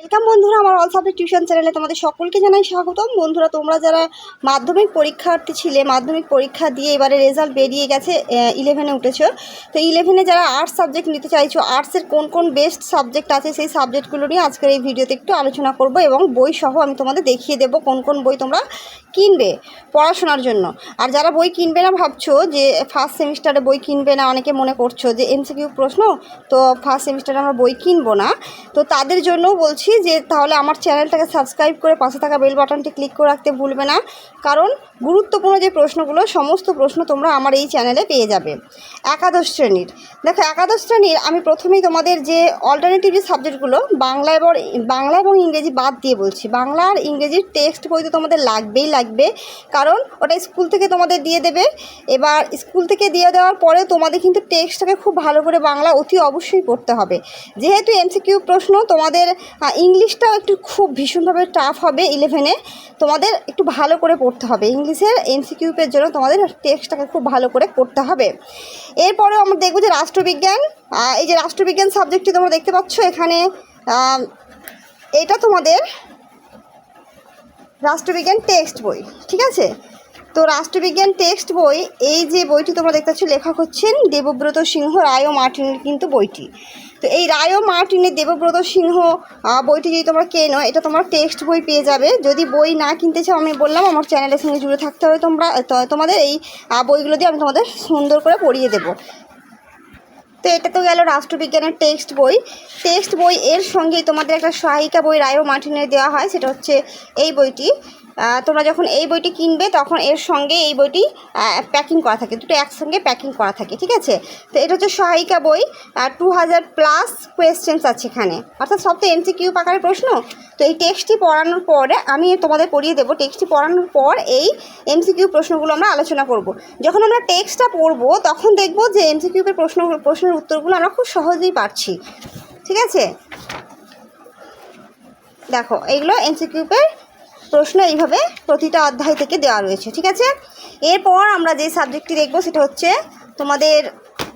Welcome বন্ধুরা, আমার all subject tuition চ্যানেলে তোমাদের সকলকে জানাই স্বাগতম। বন্ধুরা, তোমরা যারা মাধ্যমিক পরীক্ষার্থী ছিলে, মাধ্যমিক পরীক্ষা দিয়ে এবারে রেজাল্ট বেরিয়ে গেছে ইলেভেনে উঠেছো। তো ইলেভেনে যারা আর্টস সাবজেক্ট নিতে চাইছো আর্টসের কোন কোন বেস্ট সাবজেক্ট আছে, সেই সাবজেক্টগুলো নিয়ে আজকের এই ভিডিওতে একটু আলোচনা করব এবং বই সহ আমি তোমাদের দেখিয়ে দেবো কোন কোন বই তোমরা কিনবে পড়াশোনার জন্য। আর যারা বই কিনবে না ভাবছ যে ফার্স্ট সেমিস্টারে বই কিনবে না, অনেকে মনে করছ যে এমসিকিউ প্রশ্ন, তো ফার্স্ট সেমিস্টারে আমরা বই কিনবো না। তো তাদের জন্যও বলছি যে তাহলে আমার চ্যানেলটাকে সাবস্ক্রাইব করে পাশে থাকা বেল বাটনটি ক্লিক করে রাখতে ভুলবে না। কারণ গুরুত্বপূর্ণ যে প্রশ্নগুলো, সমস্ত প্রশ্ন তোমরা আমার এই চ্যানেলে পেয়ে যাবে। একাদশ শ্রেণির। দেখো, একাদশ শ্রেণির আমি প্রথমেই তোমাদের যে অল্টারনেটিভ যে সাবজেক্টগুলো বাংলা এবং বাংলা এবং ইংরেজি বাদ দিয়ে বলছি। বাংলা আর ইংরেজির টেক্সট বই তো তোমাদের লাগবেই লাগবে। কারণ ওটা স্কুল থেকে তোমাদের দিয়ে দেবে। এবার স্কুল থেকে দিয়ে দেওয়ার পরে তোমাদের কিন্তু টেক্সটটাকে খুব ভালো করে বাংলা অতি অবশ্যই পড়তে হবে। যেহেতু এমসিকিউ প্রশ্ন, তোমাদের ইংলিশটাও একটু খুব ভীষণভাবে টাফ হবে ইলেভেনে তোমাদের একটু ভালো করে পড়তে হবে। ইংলিশের এমসিকিউপের জন্য তোমাদের টেক্সটটাকে খুব ভালো করে পড়তে হবে। এরপরেও আমরা দেখব যে রাষ্ট্রবিজ্ঞান এই যে রাষ্ট্রবিজ্ঞান সাবজেক্টটি তোমরা দেখতে পাচ্ছ এখানে এটা তোমাদের রাষ্ট্রবিজ্ঞান টেক্সট বই, ঠিক আছে? তো রাষ্ট্রবিজ্ঞান টেক্সট বই, এই যে বইটি তোমরা দেখতে পাচ্ছ, লেখক হচ্ছেন দেবব্রত সিংহ রায় ও মার্টিনের কিন্তু বইটি। তো এই রায় ও মার্টিনের দেবব্রত সিংহ বইটি যদি তোমরা কেনো এটা তোমার টেক্সট বই পেয়ে যাবে। যদি বই না কিনতে চাও, আমি বললাম, আমার চ্যানেলের সঙ্গে জুড়ে থাকতে হবে তোমরা। তোমাদের এই বইগুলো দিয়ে আমি তোমাদের সুন্দর করে পড়িয়ে দেবো। তো এটা তো গেল রাষ্ট্রবিজ্ঞানের টেক্সট বই। টেক্সট বই এর সঙ্গেই তোমাদের একটা সহায়িকা বই রায়ো মার্টিনের দেওয়া হয়, সেটা হচ্ছে এই বইটি। তোমরা যখন এই বইটি কিনবে, তখন এর সঙ্গে এই বইটি প্যাকিং করা থাকে। দুটো একসঙ্গে প্যাকিং করা থাকে, ঠিক আছে? তো এটা হচ্ছে সহায়িকা বই টু হাজার প্লাস কোয়েশ্চেন্স আছে এখানে। অর্থাৎ সব তো এমসিকিউ আকারের প্রশ্ন? তো এই টেক্সটটি পড়ানোর পরে আমি তোমাদের পড়িয়ে দেবো। টেক্সটটি পড়ানোর পর এই এমসিকিউ প্রশ্নগুলো আমরা আলোচনা করব। যখন আমরা টেক্সটটা পড়ব, তখন দেখব যে এমসিকিউপের প্রশ্ন, প্রশ্নের উত্তরগুলো আমরা খুব সহজেই পারছি। ঠিক আছে? দেখো এইগুলো এমসিকিউপের প্রশ্ন এইভাবে প্রতিটা অধ্যায় থেকে দেওয়া রয়েছে, ঠিক আছে? এরপর আমরা যে সাবজেক্টটি দেখব সেটা হচ্ছে তোমাদের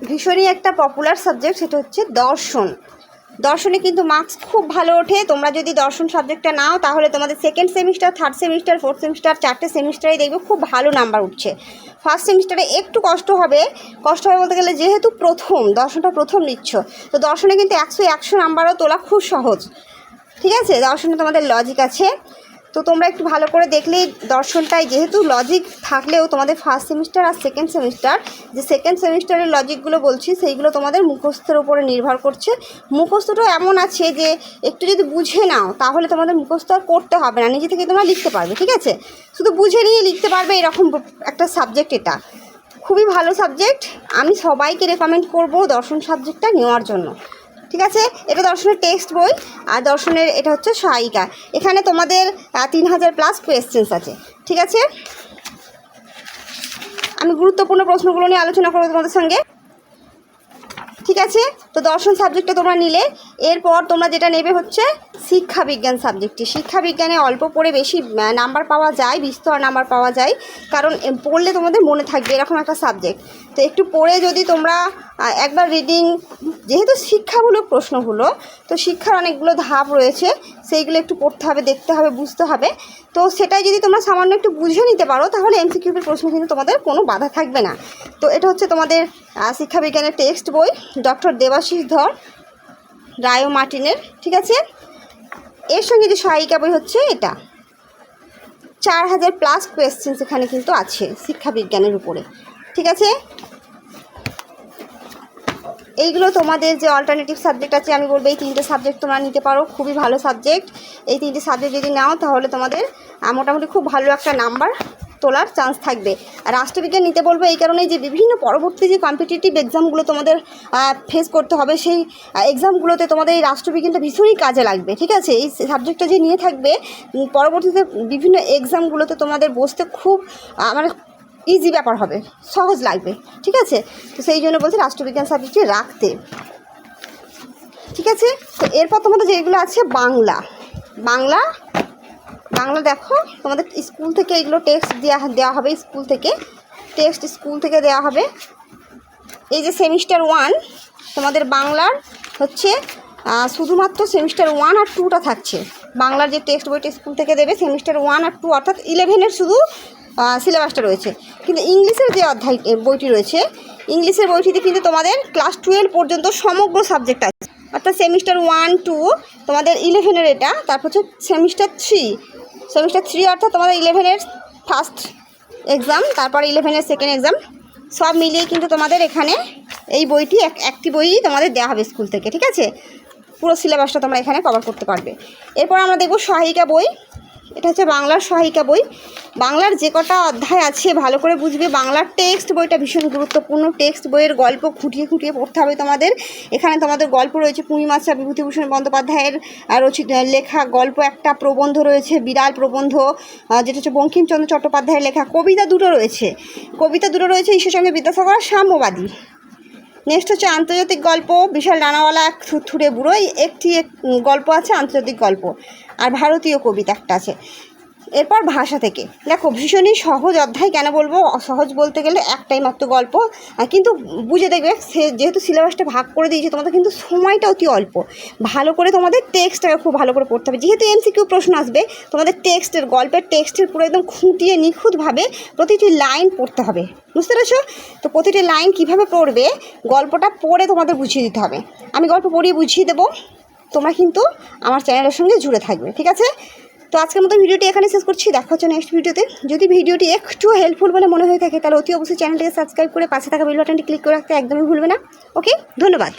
ভীষণই একটা পপুলার সাবজেক্ট সেটা হচ্ছে দর্শন। দর্শনে কিন্তু মার্কস খুব ভালো ওঠে। তোমরা যদি দর্শন সাবজেক্টটা নাও, তাহলে তোমাদের second semester third semester fourth semester চারটে সেমিস্টারে দেখবে খুব ভালো নাম্বার উঠছে। ফার্স্ট সেমিস্টারে একটু কষ্ট হবে। কষ্ট হবে বলতে গেলে যেহেতু প্রথম, দর্শনটা প্রথম নিচ্ছ। তো দর্শনে কিন্তু একশো একশো নাম্বারও তোলা খুব সহজ। ঠিক আছে? দর্শনে তোমাদের লজিক আছে। তো তোমরা একটু ভালো করে দেখলেই দর্শনটায় যেহেতু লজিক থাকলেও তোমাদের ফার্স্ট সেমিস্টার আর সেকেন্ড সেমিস্টার যে সেকেন্ড সেমিস্টারের লজিকগুলো বলছি, সেইগুলো তোমাদের মুখস্থের উপরে নির্ভর করছে। মুখস্থটাও এমন আছে যে, একটু যদি বুঝে নাও, তাহলে তোমাদের মুখস্থ আর করতে হবে না, নিজে থেকে তোমরা লিখতে পারবে, ঠিক আছে? শুধু বুঝে নিয়ে লিখতে পারবে, এরকম একটা সাবজেক্ট এটা। খুবই ভালো সাবজেক্ট আমি সবাইকে রেকমেন্ড করব দর্শন সাবজেক্টটা নেওয়ার জন্য। ঠিক আছে? এটা দর্শনের টেক্সট বই, আর দর্শনের এটা হচ্ছে সহায়িকা এখানে তোমাদের তিন হাজার প্লাস কোয়েশ্চেন্স আছে। ঠিক আছে? আমি গুরুত্বপূর্ণ প্রশ্নগুলো নিয়ে আলোচনা করব তোমাদের সঙ্গে। ঠিক আছে? তো দর্শন সাবজেক্টটা তোমরা নিলে। এরপর তোমরা যেটা নেবে হচ্ছে শিক্ষা বিজ্ঞান সাবজেক্টটি শিক্ষা বিজ্ঞানে অল্প পড়ে বেশি নাম্বার পাওয়া যায়, বিস্তর নাম্বার পাওয়া যায়, কারণ পড়লে তোমাদের মনে থাকবে এরকম একটা সাবজেক্ট তো একটু পড়ে যদি তোমরা একবার রিডিং যেহেতু শিক্ষামূলক প্রশ্নগুলো, তো শিক্ষার অনেকগুলো ধাপ রয়েছে, সেইগুলো একটু পড়তে হবে, দেখতে হবে, বুঝতে হবে। তো সেটাই যদি তোমরা সামান্য একটু বুঝে নিতে পারো, তাহলে এমসিকিউপের প্রশ্ন কিন্তু তোমাদের কোনো বাধা থাকবে না। তো এটা হচ্ছে তোমাদের শিক্ষাবিজ্ঞানের টেক্সট বই, ডক্টর দেবাশিস ধর রায় মার্টিনের, ঠিক আছে? এর সঙ্গে যে সহায়িকা বই হচ্ছে এটা। চার হাজার প্লাস কোয়েশ্চেন্স এখানে কিন্তু আছে শিক্ষাবিজ্ঞানের উপরে, ঠিক আছে? এইগুলো তোমাদের যে অল্টারনেটিভ সাবজেক্ট আছে, আমি বলব এই তিনটে সাবজেক্ট তোমরা নিতে পারো, খুবই ভালো সাবজেক্ট এই তিনটে সাবজেক্ট যদি নাও, তাহলে তোমাদের মোটামুটি খুব ভালো একটা নাম্বার তোলার চান্স থাকবে। রাষ্ট্রবিজ্ঞান নিতে বলব এই কারণেই যে বিভিন্ন পরবর্তী যে কম্পিটিটিভ এক্সামগুলো তোমাদের ফেস করতে হবে সেই এক্সামগুলোতে তোমাদের এই রাষ্ট্রবিজ্ঞানটা ভীষণই কাজে লাগবে ঠিক আছে? এই সাবজেক্টটা যে নিয়ে থাকবে পরবর্তীতে বিভিন্ন এক্সামগুলোতে তোমাদের বসতে খুব আহ, মানে ইজি ব্যাপার হবে সহজ লাগবে ঠিক আছে? তো সেই জন্য বলছি রাষ্ট্রবিজ্ঞান সাবজেক্টটি রাখতে। ঠিক আছে? তো এরপর তোমাদের যেগুলো আছে বাংলা। বাংলা বাংলা দেখো, তোমাদের স্কুল থেকে এগুলো টেক্সট দেওয়া দেওয়া হবে স্কুল থেকে। টেক্সট স্কুল থেকে দেওয়া হবে। এই যে সেমিস্টার ওয়ান তোমাদের বাংলার হচ্ছে শুধুমাত্র সেমিস্টার ওয়ান আর টুটা থাকছে। বাংলার যে টেক্সট বইটা স্কুল থেকে দেবে সেমিস্টার ওয়ান আর টু অর্থাৎ ইলেভেনের শুধু সিলেবাসটা রয়েছে। কিন্তু ইংলিশের যে অধ্যায় বইটি রয়েছে, ইংলিশের বইটিতে কিন্তু তোমাদের ক্লাস টুয়েলভ পর্যন্ত সমগ্র সাবজেক্ট আছে। অর্থাৎ সেমিস্টার ওয়ান টু তোমাদের ইলেভেনের এটা, তারপর হচ্ছে সেমিস্টার থ্রি সেমিস্টার থ্রি অর্থাৎ তোমাদের ইলেভেনের ফার্স্ট এক্সাম তারপরে ইলেভেনের সেকেন্ড এক্সাম সব মিলিয়ে কিন্তু তোমাদের এখানে এই বইটি এক, একটি বই তোমাদের দেওয়া হবে স্কুল থেকে, ঠিক আছে? পুরো সিলেবাসটা তোমরা এখানে কভার করতে পারবে। এরপর আমরা দেখব সহায়িকা বই। এটা হচ্ছে বাংলার সহায়িকা বই। বাংলার যে কটা অধ্যায় আছে, ভালো করে বুঝবে। বাংলার টেক্সট বইটা ভীষণ গুরুত্বপূর্ণ। টেক্সট বইয়ের গল্প খুঁটিয়ে খুঁটিয়ে পড়তে হবে তোমাদের। এখানে তোমাদের গল্প রয়েছে পূর্ণিমাশা বিভূতিভূষণ বন্দ্যোপাধ্যায়ের রচিত লেখা গল্প একটা প্রবন্ধ রয়েছে, বিড়াল প্রবন্ধ যেটা হচ্ছে বঙ্কিমচন্দ্র চট্টোপাধ্যায়ের লেখা। কবিতা দুটো রয়েছে। কবিতা দুটো রয়েছে ঈশ্বরচন্দ্র বিদ্যাসাগর সাম্যবাদী। নেক্সট হচ্ছে আন্তর্জাতিক গল্প, বিশাল ডানাওয়ালা এক থুরথুরে বুড়ো এই একটি এক গল্প আছে আন্তর্জাতিক গল্প। আর ভারতীয় কবিতা একটা আছে। এরপর ভাষা থেকে। দেখো, ভীষণই সহজ অধ্যায়, কেন বলব? সহজ বলতে গেলে একটাই মাত্র গল্প। কিন্তু বুঝে দেখবে, সে যেহেতু সিলেবাসটা ভাগ করে দিয়েছে, তোমাদের কিন্তু সময়টা অতি অল্প। ভালো করে তোমাদের টেক্সটটাকে খুব ভালো করে পড়তে হবে। যেহেতু এমসিকিউ প্রশ্ন আসবে, তোমাদের টেক্সটের গল্পের টেক্সটের পুরো একদম খুঁটিয়ে নিখুঁতভাবে প্রতিটি লাইন পড়তে হবে। বুঝতে পেরেছ? তো প্রতিটি লাইন কীভাবে পড়বে, গল্পটা পড়ে তোমাদের বুঝিয়ে দিতে হবে। আমি গল্প পড়িয়ে বুঝিয়ে দেবো। তোমরা কিন্তু আমার চ্যানেলের সঙ্গে জুড়ে থাকবে, ঠিক আছে? তো আজকের মতো ভিডিওটি এখানে শেষ করছি, দেখা হচ্ছে নেক্সট ভিডিওতে। যদি ভিডিওটি একটু হেল্পফুল বলে মনে হয়ে থাকে, তাহলে অতি অবশ্যই চ্যানেলটিকে সাবস্ক্রাইব করে পাশে থাকা বেল বাটনটি ক্লিক করে রাখতে একদমই ভুলবে না। ওকে ধন্যবাদ।